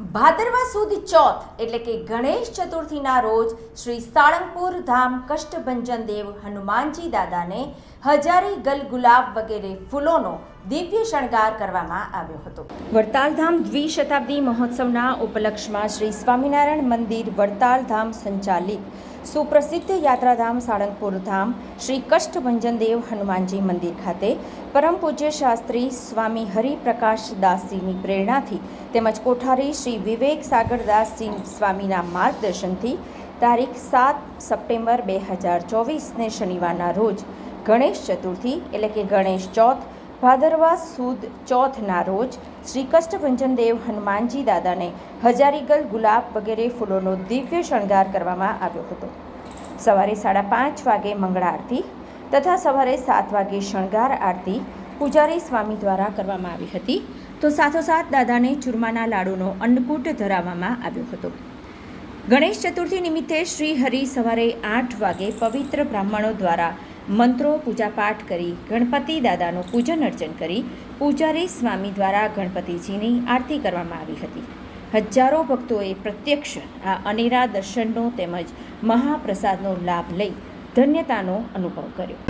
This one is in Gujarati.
ભાદરવા સુદ ચોથ એટલે કે ગણેશ ચતુર્થીના રોજ શ્રી સાળંગપુર ધામ કષ્ટભંજન દેવ હનુમાનજી દાદાને હજારી ગલ ગુલાબ વગેરે ફૂલોનો દિવ્ય શણગાર કરવામાં આવ્યો હતો. વડતાલધામ દ્વિશતાબ્દી મહોત્સવના ઉપલક્ષમાં શ્રી સ્વામિનારાયણ મંદિર વડતાલધામ સંચાલિત સુપ્રસિદ્ધ યાત્રાધામ સાળંગપુર ધામ શ્રી કષ્ટભંજન દેવ હનુમાનજી મંદિર ખાતે પરમ પૂજ્ય શાસ્ત્રી સ્વામી હરિપ્રકાશ દાસજીની પ્રેરણાથી તેમજ કોઠારી શ્રી વિવેક સાગરદાસજી સ્વામીના માર્ગદર્શનથી તારીખ સાત સપ્ટેમ્બર બે હજાર ચોવીસને શનિવારના રોજ ગણેશ ચતુર્થી એટલે કે ગણેશ ચોથ ભાદરવા સુદ ચોથના રોજ શ્રી કષ્ટભંજન દેવ હનુમાનજી દાદાને હજારીગલ ગુલાબ વગેરે ફૂલોનો દિવ્ય શણગાર કરવામાં આવ્યો હતો. સવારે સાડા પાંચ વાગે મંગળા આરતી તથા સવારે સાત વાગે શણગાર આરતી પૂજારી સ્વામી દ્વારા કરવામાં આવી હતી. તો સાથોસાથ દાદાને ચૂરમાના લાડુનો અન્નકૂટ ધરાવવામાં આવ્યો હતો. ગણેશ ચતુર્થી નિમિત્તે શ્રી હરિ સવારે આઠ વાગે પવિત્ર બ્રાહ્મણો દ્વારા મંત્રો, પૂજાપાઠ કરી, ગણપતિ દાદાનું પૂજન અર્ચન કરી, પૂજારી સ્વામી દ્વારા ગણપતિજીની આરતી કરવામાં આવી હતી. હજારો ભક્તોએ પ્રત્યક્ષ આ અનેરા દર્શનનો તેમજ મહાપ્રસાદનો લાભ લઈ ધન્યતાનો અનુભવ કર્યો.